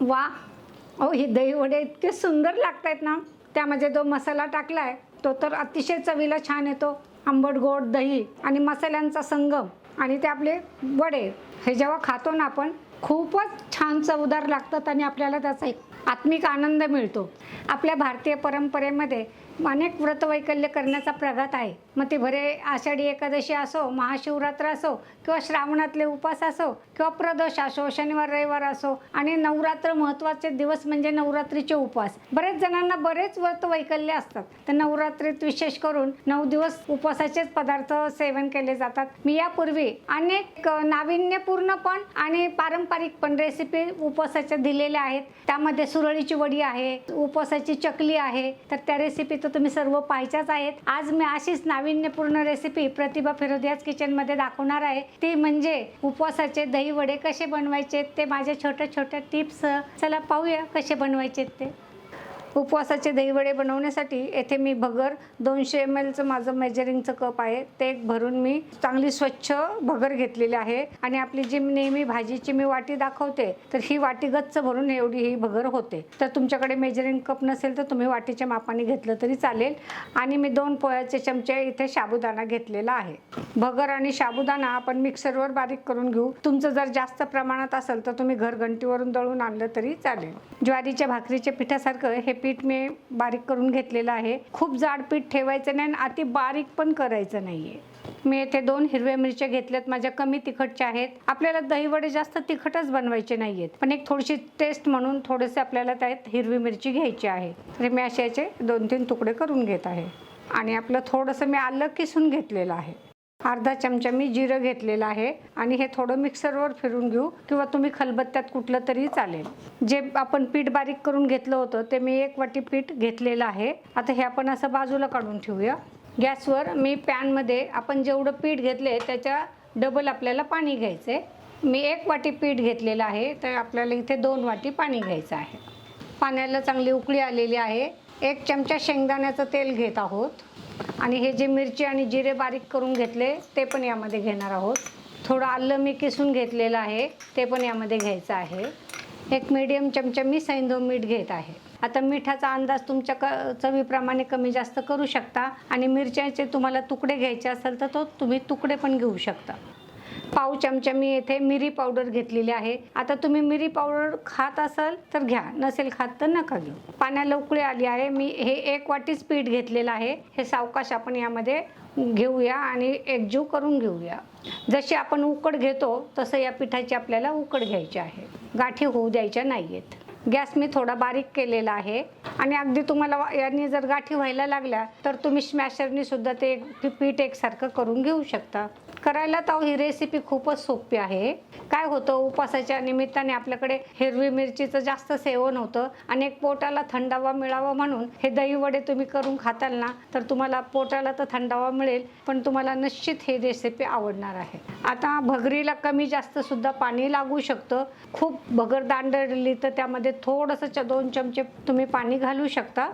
वा. अहो हे दही वडे इतके सुंदर लागत आहेत ना. त्यामध्ये जो मसाला टाकला आहे तो तर अतिशय चवीला छान येतो. आंबट गोड दही आणि मसाल्यांचा संगम आणि ते आपले वडे हे जेव्हा खातो ना आपण खूपच छान चवदार लागतात आणि आपल्याला त्याचा एक आत्मिक आनंद मिळतो. आपल्या भारतीय परंपरेमध्ये अनेक व्रतवैकल्य करण्याचा प्रघात आहे. मग ते भरे आषाढी एकादशी असो महाशिवरात्र असो किंवा श्रावणातले उपास असो किंवा प्रदोष असो शनिवार रविवार असो आणि नवरात्र महत्त्वाचे दिवस म्हणजे नवरात्रीचे उपास. बरेच जणांना बरेच व्रतवैकल्य असतात. तर नवरात्रीत विशेष करून नऊ दिवस उपवासाचेच पदार्थ सेवन केले जातात. मी यापूर्वी अनेक नाविन्यपूर्ण पण आणि पारंपरिक पण रेसिपी उपवासाच्या दिलेल्या आहेत. त्यामध्ये सुरळीची वडी आहे उपवासाची चकली आहे. तर त्या रेसिपी तर तुम्ही सर्व पाहायच्याच आहेत. आज मी अशीच नाविन्यपूर्ण रेसिपी प्रतिभा फिरोदियाज किचनमध्ये दाखवणार आहे. ती म्हणजे उपवासाचे दही वडे कसे बनवायचे ते माझ्या छोट्या छोट्या टिप्स चला पाहूया कसे बनवायचे ते. उपवासाचे दहीवडे बनवण्यासाठी येथे मी भगर दोनशे एम एलचं माझं मेजरिंगचं कप आहे. ते भरून मी चांगली स्वच्छ भगर घेतलेली आहे. आणि आपली जी नेहमी भाजीची मी वाटी दाखवते तर ही वाटी गच्च भरून एवढी ही भगर होते. तर तुमच्याकडे मेजरिंग कप नसेल तर तुम्ही वाटीच्या मापाने घेतलं तरी चालेल. आणि मी दोन पोह्याचे चमचे इथे साबुदाणा घेतलेला आहे. भगर आणि साबुदाणा आपण मिक्सरवर बारीक करून घेऊ. तुमचं जर जास्त प्रमाणात असेल तर तुम्ही घरघंटीवरून दळून आणलं तरी चालेल. ज्वारीच्या भाकरीच्या पिठासारखं हे पीठ मी बारीक करून घेतलेलं आहे. खूप जाड पीठ ठेवायचं नाही आणि अति बारीक पण करायचं नाही आहे मी येथे दोन हिरव्या मिरच्या घेतल्यात माझ्या कमी तिखटच्या आहेत. आपल्याला दहीवडे जास्त तिखटच बनवायचे नाही आहेत पण एक थोडीशी टेस्ट म्हणून थोडेसे आपल्याला त्यात हिरवी मिरची घ्यायची आहे. तर मी असे याचे दोन तीन तुकडे करून घेत आहे. आणि आपलं थोडंसं मी आलं किसून घेतलेलं आहे. अर्धा चमचा मी जिरं घेतलेलं आहे आणि हे थोडं मिक्सरवर फिरून घेऊ किंवा तुम्ही खलबत्त्यात कुठलं तरी चालेल. जे आपण पीठ बारीक करून घेतलं होतं ते मी एक वाटी पीठ घेतलेलं आहे. आता हे आपण असं बाजूला काढून ठेवूया. गॅसवर मी पॅनमध्ये आपण जेवढं पीठ घेतले त्याच्या डबल आपल्याला पाणी घ्यायचं आहे मी एक वाटी पीठ घेतलेलं आहे तर आपल्याला इथे दोन वाटी पाणी घ्यायचं आहे. पाण्याला चांगली उकळी आलेली आहे. एक चमचा शेंगदाण्याचं तेल घेत आहोत. आणि हे जे मिरची आणि जिरे बारीक करून घेतले ते पण यामध्ये घेणार आहोत. थोडं आलं मी किसून घेतलेलं आहे ते पण यामध्ये घ्यायचं आहे. एक मीडियम चमचा मी सैंधव मीठ घेत आहे. आता मिठाचा अंदाज तुमच्या क चवीप्रमाणे कमी जास्त करू शकता आणि मिरच्याचे तुम्हाला तुकडे घ्यायचे असेल तर तो तुम्ही तुकडे पण घेऊ शकता. पाव चमचा मी येथे मिरी पावडर घेतलेली आहे. आता तुम्ही मिरी पावडर खात असाल तर घ्या नसेल खात तर नका घेऊ. पाण्याला उकळी आली आहे. मी हे एक वाटीच पीठ घेतलेलं आहे. हे सावकाश आपण यामध्ये घेऊया आणि एकजीव करून घेऊया. जशी आपण उकड घेतो तसं या पिठाची आपल्याला उकड घ्यायची आहे. गाठी होऊ द्यायच्या नाही आहेत गॅस मी थोडा बारीक केलेला आहे. आणि अगदी तुम्हाला यांनी जर गाठी व्हायला लागल्या तर तुम्ही स्मॅशरनी सुद्धा ते एक- पीठ एकसारखं करून घेऊ शकता. करायला तर ही रेसिपी खूपच सोपी आहे. काय होतं उपवासाच्या निमित्ताने आपल्याकडे हिरवी मिरचीचं जास्त सेवन होतं आणि एक पोटाला थंडावा मिळावा म्हणून हे दही वडे तुम्ही करून खाताल ना तर तुम्हाला पोटाला तर थंडावा मिळेल पण तुम्हाला निश्चित ही रेसिपी आवडणार आहे. आता भगरीला कमी जास्त सुद्धा पाणी लागू शकतं. खूप भगर दांडली तर त्यामध्ये थोडंसं च दोन चमचे तुम्ही पाणी घालू शकता.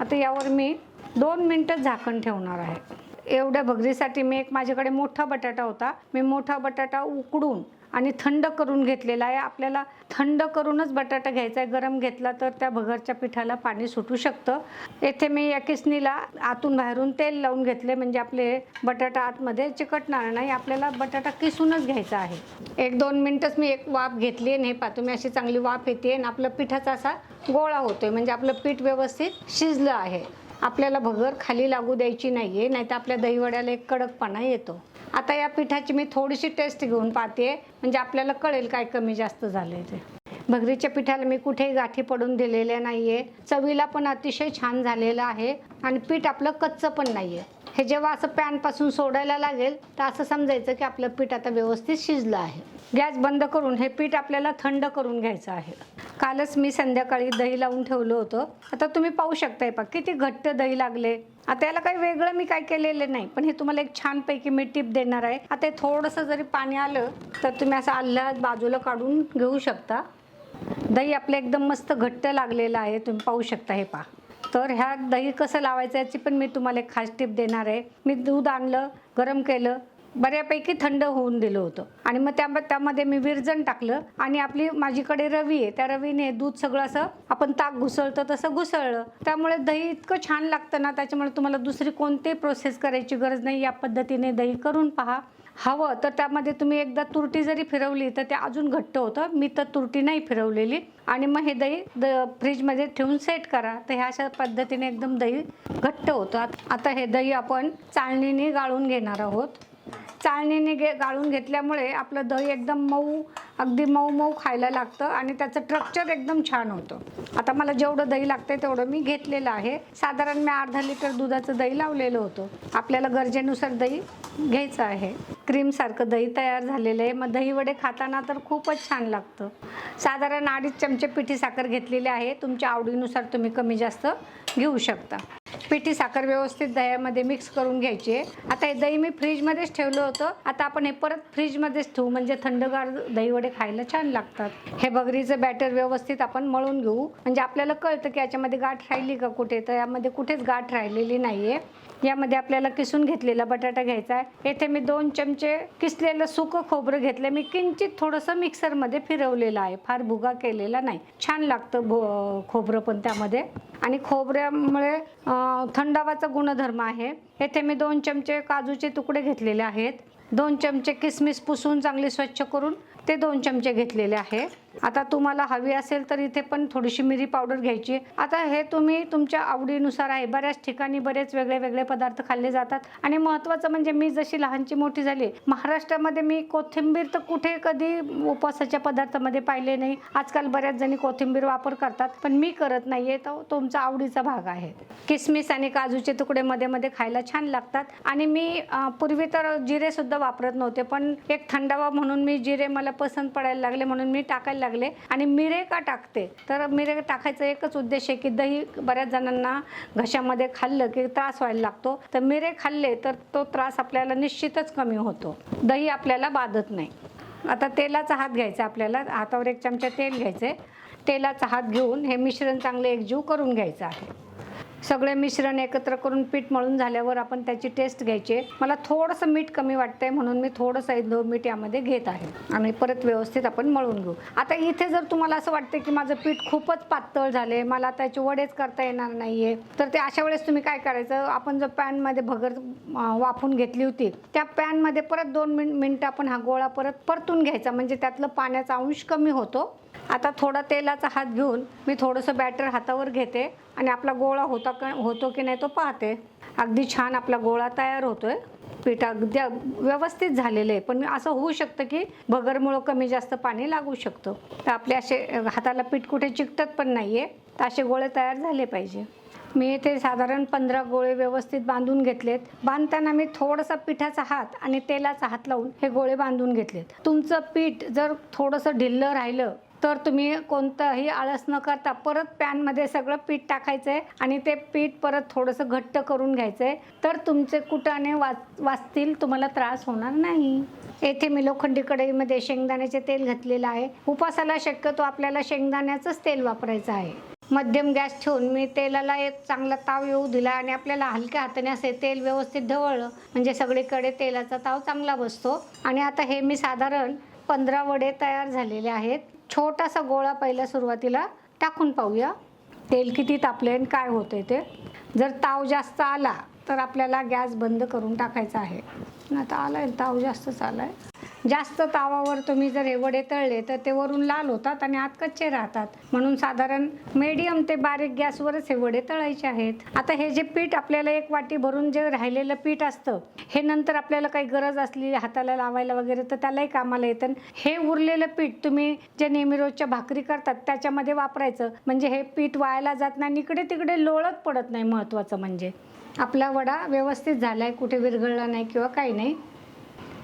आता यावर मी दोन मिनटं झाकण ठेवणार आहे. एवढ्या भगरीसाठी मी एक माझ्याकडे मोठा बटाटा होता. मी मोठा बटाटा उकडून आणि थंड करून घेतलेला आहे. आपल्याला थंड करूनच बटाटा घ्यायचा आहे. गरम घेतला तर त्या भगरच्या पिठाला पाणी सुटू शकतं. येथे मी या किसनीला आतून बाहेरून तेल लावून घेतले. म्हणजे आपले बटाटा आतमध्ये चिकटणार नाही. आपल्याला बटाटा किसूनच घ्यायचा आहे. एक दोन मिनटंच मी एक वाफ घेतली आणि हे पहा तुम्ही अशी चांगली वाफ येते. आणि आपलं पिठाचा असा गोळा होतोय. म्हणजे आपलं पीठ व्यवस्थित शिजलं आहे. आपल्याला भगर खाली लागू द्यायची नाही आहे नाही तर आपल्या दहीवड्याला एक कडकपणा येतो. आता या पिठाची मी थोडीशी टेस्ट घेऊन पाहते म्हणजे आपल्याला कळेल काय कमी जास्त झालं ते. भगरीच्या पिठाला मी कुठेही गाठी पडून दिलेल्या नाही आहे चवीला पण अतिशय छान झालेलं आहे आणि पीठ आपलं कच्चं पण नाही आहे हे जेव्हा असं पॅनपासून सोडायला लागेल तर असं समजायचं की आपलं पीठ आता व्यवस्थित शिजलं आहे. गॅस बंद करून हे पीठ आपल्याला थंड करून घ्यायचं आहे. कालच मी संध्याकाळी दही लावून ठेवलं होतं. आता तुम्ही पाहू शकताय पा किती घट्ट दही लागले. आता याला काही वेगळं मी काय केलेलं नाही पण हे तुम्हाला एक छानपैकी मी टिप देणार आहे. आता थोडंसं जरी पाणी आलं तर तुम्ही असं आल्हाद बाजूला काढून घेऊ शकता. दही आपलं एकदम मस्त घट्ट लागलेलं आहे तुम्ही पाहू शकता हे पा तर ह्या दही कसं लावायचं याची पण मी तुम्हाला एक खास टिप देणार आहे. मी दूध आणलं गरम केलं बऱ्यापैकी थंड होऊन दिलं होतं. आणि मग त्या त्यामध्ये मी विरजण टाकलं आणि आपली माझीकडे रवी आहे. त्या रवीने दूध सगळं असं आपण ताक घुसळतं तसं घुसळलं. त्यामुळे दही इतकं छान लागतं ना त्याच्यामुळे तुम्हाला दुसरी कोणती प्रोसेस करायची गरज नाही. या पद्धतीने दही करून पहा. हवं तर त्यामध्ये तुम्ही एकदा तुरटी जरी फिरवली तर ते अजून घट्ट होतं. मी तर तुरटी नाही फिरवलेली. आणि मग हे दही द फ्रीजमध्ये ठेवून सेट करा. तर ह्या अशा पद्धतीने एकदम दही घट्ट होतं. आता हे दही आपण चाळणीने गाळून घेणार आहोत. चाळणीने घे गाळून घेतल्यामुळे आपलं दही एकदम मऊ अगदी मऊ मऊ खायला लागतं आणि त्याचं स्ट्रक्चर एकदम छान होतं. आता मला जेवढं दही लागतं तेवढं मी घेतलेलं आहे. साधारण मी अर्धा लिटर दुधाचं दही लावलेलं होतं. आपल्याला गरजेनुसार दही घ्यायचं आहे. क्रीमसारखं दही तयार झालेलं आहे. मग दही वडे खाताना तर खूपच छान लागतं. साधारण अडीच चमचे पिठी साखर घेतलेली आहे. तुमच्या आवडीनुसार तुम्ही कमी जास्त घेऊ शकता. पिठी साखर व्यवस्थित दह्यामध्ये मिक्स करून घ्यायची आता हे दही मी फ्रीजमध्येच ठेवलं होतं. आता आपण हे परत फ्रीजमध्येच ठेवू म्हणजे थंडगार दहीवडे खायला छान लागतात. हे बगरीचं बॅटर व्यवस्थित आपण मळून घेऊ. म्हणजे आपल्याला कळतं की याच्यामध्ये गाठ राहिली का कुठे? तर यामध्ये कुठेच गाठ राहिलेली नाही आहे यामध्ये आपल्याला किसून घेतलेला बटाटा घ्यायचा आहे. येथे मी दोन चमचे किसलेलं सुकं खोबरं घेतलं. मी किंचित थोडंसं मिक्सरमध्ये फिरवलेलं आहे. फार भुगा केलेला नाही. छान लागतं भो खोबरं पण त्यामध्ये. आणि खोबऱ्यामुळे थंडावाचा गुणधर्म आहे. येथे मी दोन चमचे काजूचे तुकडे घेतलेले आहेत. दोन चमचे किसमिस पुसून चांगले स्वच्छ करून ते दोन चमचे घेतलेले आहे. आता तुम्हाला हवी असेल तर इथे पण थोडीशी मिरी पावडर घ्यायची. आता हे तुम्ही तुमच्या आवडीनुसार आहे. बऱ्याच ठिकाणी बरेच वेगळे वेगळे पदार्थ खाल्ले जातात. आणि महत्त्वाचं म्हणजे मी जशी लहानची मोठी झाली महाराष्ट्रामध्ये मी कोथिंबीर तर कुठे कधी उपवासाच्या पदार्थामध्ये पाहिले नाही. आजकाल बऱ्याच जणी कोथिंबीर वापर करतात पण मी करत नाहीये. तो तुमचा आवडीचा भाग आहे. किसमिस आणि काजूचे तुकडे मध्ये मध्ये खायला छान लागतात. आणि मी पूर्वी तर जिरे सुद्धा वापरत नव्हते पण एक थंडावा म्हणून मी जिरे मला पसंत पडायला लागले म्हणून मी टाकायला लागले. आणि मिरे का टाकते? तर मिरे टाकायचा एकच उद्देश आहे की दही बऱ्याच जणांना घशामध्ये खाल्लं की त्रास व्हायला लागतो. तर मिरे खाल्ले तर तो त्रास आपल्याला निश्चितच कमी होतो. दही आपल्याला बाधत नाही. आता तेलाचा हात घ्यायचा आपल्याला. हातावर एक चमचा तेल घ्यायचे तेलाचा हात घेऊन हे मिश्रण चांगले एकजीव करून घ्यायचं आहे. सगळे मिश्रण एकत्र करून पीठ मळून झाल्यावर आपण त्याची टेस्ट घ्यायची. आहे. मला थोडंसं मीठ कमी वाटतंय म्हणून मी थोडंसं इंदो मीठ यामध्ये घेत आहे. आणि परत व्यवस्थित आपण मळून घेऊ. आता इथे जर तुम्हाला असं वाटतं की माझं पीठ खूपच पातळ झाले मला त्याचे वडेच करता येणार नाहीये तर ते अशा वेळेस तुम्ही काय करायचं? आपण जो पॅनमध्ये भगर वाफून घेतली होती त्या पॅनमध्ये परत दोन मिन मिनटं आपण हा गोळा परत परतून घ्यायचा. म्हणजे त्यातलं पाण्याचा अंश कमी होतो. आता थोडा तेलाचा हात घेऊन मी थोडंसं बॅटर हातावर घेते आणि आपला गोळा होता का होतो की नाही तो पाहते. अगदी छान आपला गोळा तयार होतो आहे पीठ अगदी व्यवस्थित झालेलं आहे. पण असं होऊ शकतं की भगरमुळं कमी जास्त पाणी लागू शकतं. तर आपले असे हाताला पीठ कुठे चिकटत पण नाही आहे तर असे गोळे तयार झाले पाहिजे. मी इथे साधारण पंधरा गोळे व्यवस्थित बांधून घेतलेत. बांधताना मी थोडासा पिठाचा हात आणि तेलाचा हात लावून हे गोळे बांधून घेतलेत. तुमचं पीठ जर थोडंसं ढिल्लं राहिलं तर तुम्ही कोणतंही आळस न करता परत पॅनमध्ये सगळं पीठ टाकायचं आहे आणि ते पीठ परत थोडंसं घट्ट करून घ्यायचं आहे तर तुमचे कुटाने वाच वाचतील तुम्हाला त्रास होणार नाही. येथे मी लोखंडी कढईमध्ये शेंगदाण्याचे तेल घातलेलं आहे. उपासाला शक्यतो आपल्याला शेंगदाण्याचंच तेल वापरायचं आहे. मध्यम गॅस ठेवून मी तेलाला एक चांगला ताव येऊ दिला आणि आपल्याला हलक्या हाताने असे तेल व्यवस्थित ढवळलं. म्हणजे सगळीकडे तेलाचा ताव चांगला बसतो. आणि आता हे मी साधारण पंधरा वडे तयार झालेले आहेत. छोटासा गोळा पहिला सुरुवातीला टाकून पाहूया. तेल किती तापले आणि काय होते ते. जर ताव जास्त आला तर आपल्याला गॅस बंद करून टाकायचा आहे. आता आलाय ताव जास्तच आलाय. जास्त तावावर तुम्ही जर हे वडे तळले तर ते वरून लाल होतात आणि आत कच्चे राहतात. म्हणून साधारण मीडियम ते बारीक गॅसवरच हे वडे तळायचे आहेत. आता हे जे पीठ आपल्याला एक वाटी भरून जे राहिलेलं पीठ असतं हे नंतर आपल्याला काही गरज असली हाताला लावायला वगैरे तर त्यालाही कामाला येतं. हे उरलेलं पीठ तुम्ही जे नेहमी रोजच्या भाकरी करतात त्याच्यामध्ये वापरायचं. म्हणजे हे पीठ वायाला जात नाही आणि इकडे तिकडे लोळत पडत नाही महत्त्वाचं म्हणजे. आपला वडा व्यवस्थित झाला आहे कुठे विरघळला नाही किंवा काही नाही.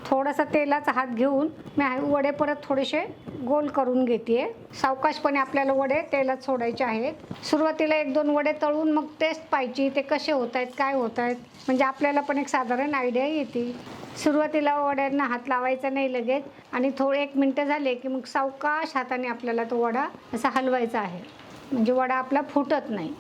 थोडासा तेलाचा हात घेऊन मी वडे परत थोडेसे गोल करून घेते सावकाशपणे आपल्याला वडे तेलात सोडायचे आहेत. सुरुवातीला एक दोन वडे तळून मग टेस्ट पाहिजे ते कसे होत आहेत काय होत आहेत म्हणजे आपल्याला पण एक साधारण आयडिया येते. सुरुवातीला वड्यांना हात लावायचा नाही लगेच आणि थोडे एक मिनटं झाले की मग सावकाश हाताने आपल्याला तो वडा असा हलवायचा आहे. म्हणजे वडा आपला फुटत नाही.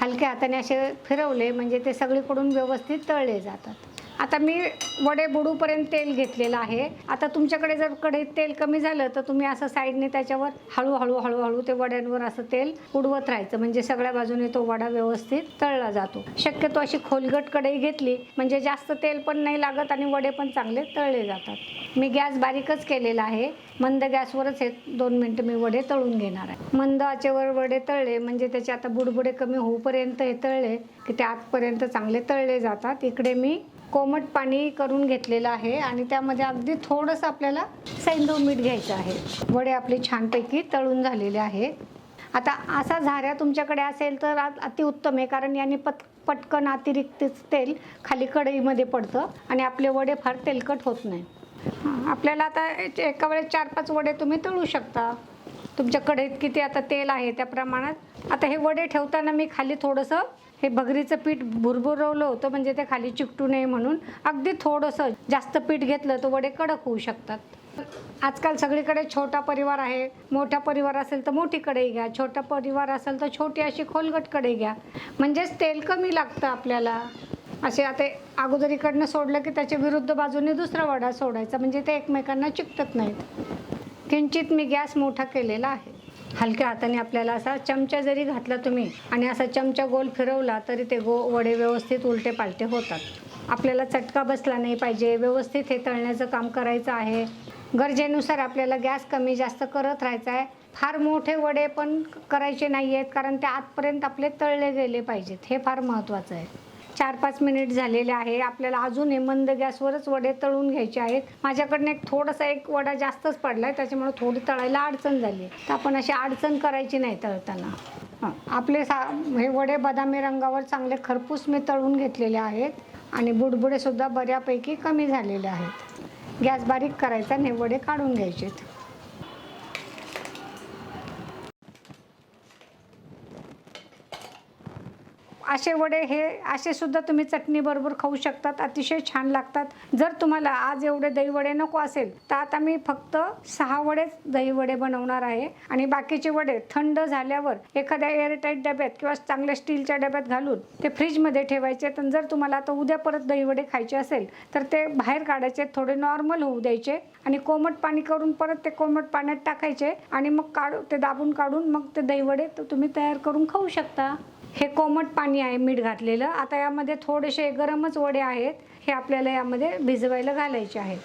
हलक्या हाताने असे फिरवले म्हणजे ते सगळीकडून व्यवस्थित तळले जातात. आता मी वडे बुडूपर्यंत तेल घेतलेलं आहे. आता तुमच्याकडे जर कढईत तेल कमी झालं तर तुम्ही असं साईडने त्याच्यावर हळूहळू हळूहळू ते वड्यांवर असं तेल उडवत राहायचं. म्हणजे सगळ्या बाजूने तो वडा व्यवस्थित तळला जातो. शक्यतो अशी खोलगट कढई घेतली म्हणजे जास्त तेल पण नाही लागत आणि वडे पण चांगले तळले जातात. मी गॅस बारीकच केलेला आहे. मंद गॅसवरच हे दोन मिनटं मी वडे तळून घेणार आहे. मंद आचेवर वडे तळले म्हणजे त्याचे आता बुडबुडे कमी होऊपर्यंत हे तळले की ते आतपर्यंत चांगले तळले जातात. इकडे मी कोमट पाणी करून घेतलेलं आहे आणि त्यामध्ये अगदी थोडंसं आपल्याला सैंधव मीठ घ्यायचं आहे. वडे आपले छानपैकी तळून झालेले आहेत आता असा झाऱ्या तुमच्याकडे असेल तर अतिउत्तम आहे कारण याने पट पटकन अतिरिक्त तेल खाली कढईमध्ये पडतं आणि आपले वडे फार तेलकट होत नाही. आपल्याला आता एका वेळेस चार पाच वडे तुम्ही तळू शकता. तुमच्या कढईत किती आता तेल आहे त्या प्रमाणात. आता हे वडे ठेवताना मी खाली थोडंसं हे भगरीचं पीठ भुरभुरवलं होतं म्हणजे ते खाली चिकटू नये म्हणून. अगदी थोडंसं जास्त पीठ घेतलं तर वडे कडक होऊ शकतात. आजकाल सगळीकडे छोटा परिवार आहे. मोठा परिवार असेल तर मोठी कढई घ्या. छोटा परिवार असेल तर छोटी अशी खोलगट कढई घ्या. म्हणजेच तेल कमी लागतं आपल्याला. असे आता अगोदरीकडनं सोडलं की त्याच्या विरुद्ध बाजूने दुसरा वडा सोडायचा म्हणजे ते एकमेकांना चिकटत नाहीत. किंचित मी गॅस मोठा केलेला आहे. हलक्या हाताने आपल्याला असा चमचा जरी घातला तुम्ही आणि असा चमचा गोल फिरवला तरी ते गो वडे व्यवस्थित उलटे पालटे होतात. आपल्याला चटका बसला नाही पाहिजे व्यवस्थित हे तळण्याचं काम करायचं आहे. गरजेनुसार आपल्याला गॅस कमी जास्त करत राहायचा आहे. फार मोठे वडे पण करायचे नाही आहेत कारण ते आतपर्यंत आपले तळले गेले पाहिजेत. हे फार महत्त्वाचं आहे. चार पाच मिनिट झालेले आहे. आपल्याला अजून हे मंद गॅसवरच वडे तळून घ्यायचे आहेत. माझ्याकडनं एक थोडासा एक वडा जास्तच पडला आहे त्याच्यामुळे थोडी तळायला अडचण झाली तर आपण अशी अडचण करायची नाही तळताना. आपले सा हे वडे बदामी रंगावर चांगले खरपूस मी तळून घेतलेले आहेत आणि बुडबुडेसुद्धा बऱ्यापैकी कमी झालेले आहेत. गॅस बारीक करायचा आणि वडे काढून घ्यायचेत. असे वडे हे असे सुद्धा तुम्ही चटणी बरोबर खाऊ शकतात अतिशय छान लागतात. जर तुम्हाला आज एवढे दहीवडे नको असेल तर आता मी फक्त सहा वडेच दहीवडे बनवणार आहे. आणि बाकीचे वडे थंड झाल्यावर एखाद्या एअरटाईट डब्यात किंवा चांगल्या स्टीलच्या डब्यात घालून ते फ्रीजमध्ये ठेवायचे. तर जर तुम्हाला आता उद्या परत दहीवडे खायचे असेल तर ते बाहेर काढायचे थोडे नॉर्मल होऊ द्यायचे. आणि कोमट पाणी करून परत ते कोमट पाण्यात टाकायचे. आणि मग काढू ते दाबून काढून मग ते दहीवडे तर तुम्ही तयार करून खाऊ शकता. हे कोमट पाणी आहे मीठ घातलेलं. आता यामध्ये थोडेसे गरमच वडे आहेत हे आपल्याला यामध्ये भिजवायला घालायचे आहेत.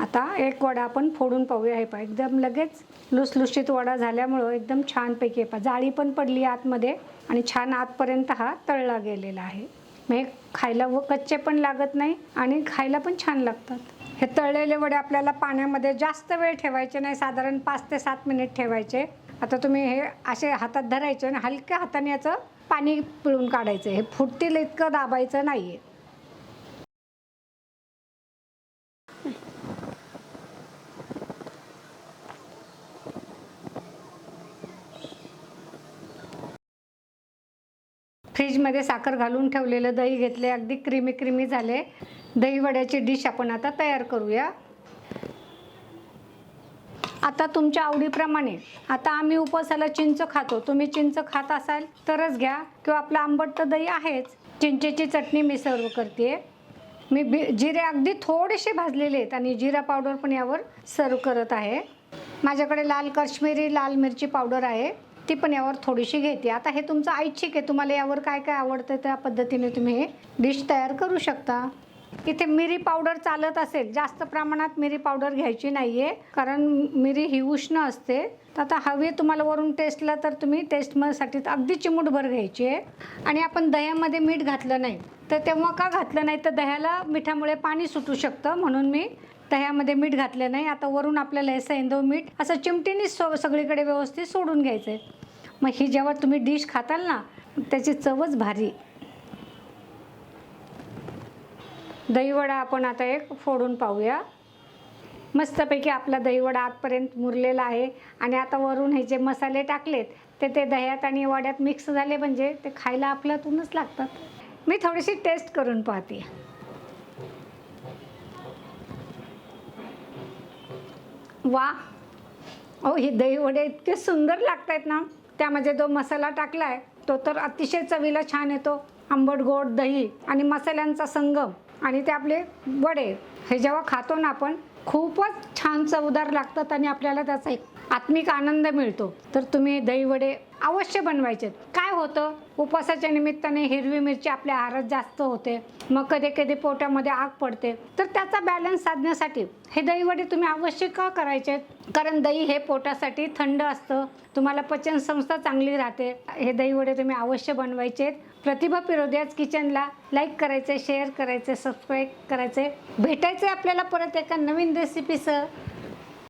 आता एक वडा आपण फोडून पाहूया. हे पहा एकदम लगेच लुसलुशीत वडा झाल्यामुळं एकदम छानपैकी पा जाळी पण पडली आतमध्ये आणि छान आतपर्यंत हा तळला गेलेला आहे. हे खायला व कच्चे पण लागत नाही आणि खायला पण छान लागतात. हे तळलेले वडे आपल्याला पाण्यामध्ये जास्त वेळ ठेवायचे नाही. साधारण पाच ते सात मिनिट ठेवायचे. आता तुम्ही हे असे हातात धरायचे आणि हलक्या हाताने याचं पाणी पिळून काढायचं. हे फुटतील इतकं दाबायचं नाही आहे फ्रीजमध्ये साखर घालून ठेवलेलं दही घेतले. अगदी क्रीमी क्रीमी झाले. दही वड्याची डिश आपण आता तयार करूया. आता तुमच्या आवडीप्रमाणे आता आम्ही उपवासाला चिंच खातो. तुम्ही चिंच खात असाल तरच घ्या. किंवा आपलं आंबट तर दही आहेच. चिंचेची चटणी मी सर्व करते. मी बी जिरे अगदी थोडेसे भाजलेले आहेत आणि जिरा पावडर पण यावर सर्व करत आहे. माझ्याकडे लाल काश्मीरी लाल मिरची पावडर आहे. ती पण यावर थोडीशी घेते. आता हे तुमचं ऐच्छिक आहे. तुम्हाला यावर काय काय आवडतं त्या पद्धतीने तुम्ही हे डिश तयार करू शकता. इथे मिरी पावडर चालत असेल जास्त प्रमाणात मिरी पावडर घ्यायची नाही आहे कारण मिरी ही उष्ण असते. तर आता हवी तुम्हाला वरून टेस्टला तर तुम्ही टेस्टसाठी अगदी चिमूटभर घ्यायची आहे. आणि आपण दह्यामध्ये मीठ घातलं नाही तर तेव्हा का घातलं नाही? तर दह्याला मिठामुळे पाणी सुटू शकतं म्हणून मी दह्यामध्ये मीठ घातलं नाही. आता वरून आपल्याला हे सैंधव मीठ असं चिमटीनेच सो सगळीकडे व्यवस्थित सोडून घ्यायचं आहे मग ही जेव्हा तुम्ही डिश खाताल ना त्याची चवच भारी. दहीवडा आपण आता एक फोडून पाहूया. मस्तपैकी आपला दहीवडा आतपर्यंत मुरलेला आहे. आणि आता वरून हे जे मसाले टाकलेत ते ते दह्यात आणि वड्यात मिक्स झाले म्हणजे ते खायला आपल्यातूनच लागतात. मी थोडीशी टेस्ट करून पाहते. वा! अहो हे दहीवडे इतके सुंदर लागत आहेत ना. त्यामध्ये जो मसाला टाकला आहे तो तर अतिशय चवीला छान येतो. आंबट गोड दही आणि मसाल्यांचा संगम. आणि ते आपले वडे. हे जेव्हा खातो ना आपण खूपच छान चवदार लागतात आणि आपल्याला त्याचा एक आत्मिक आनंद मिळतो. तर तुम्ही दहीवडे अवश्य बनवायचे. काय होतं? उपवासाच्या निमित्ताने हिरवी मिरची आपल्या आहारात जास्त होते. मग कधी कधी पोटामध्ये आग पडते. तर त्याचा बॅलन्स साधण्यासाठी हे दहीवडे तुम्ही अवश्य का करायचे? कारण दही हे पोटासाठी थंड असतं. तुम्हाला पचनसंस्था चांगली राहते. हे दही वडे तुम्ही अवश्य बनवायचे प्रतिभा पिरोद्याच किचनला लाईक करायचे शेअर करायचे सबस्क्राईब करायचे भेटायचे आपल्याला परत एका नवीन रेसिपीसह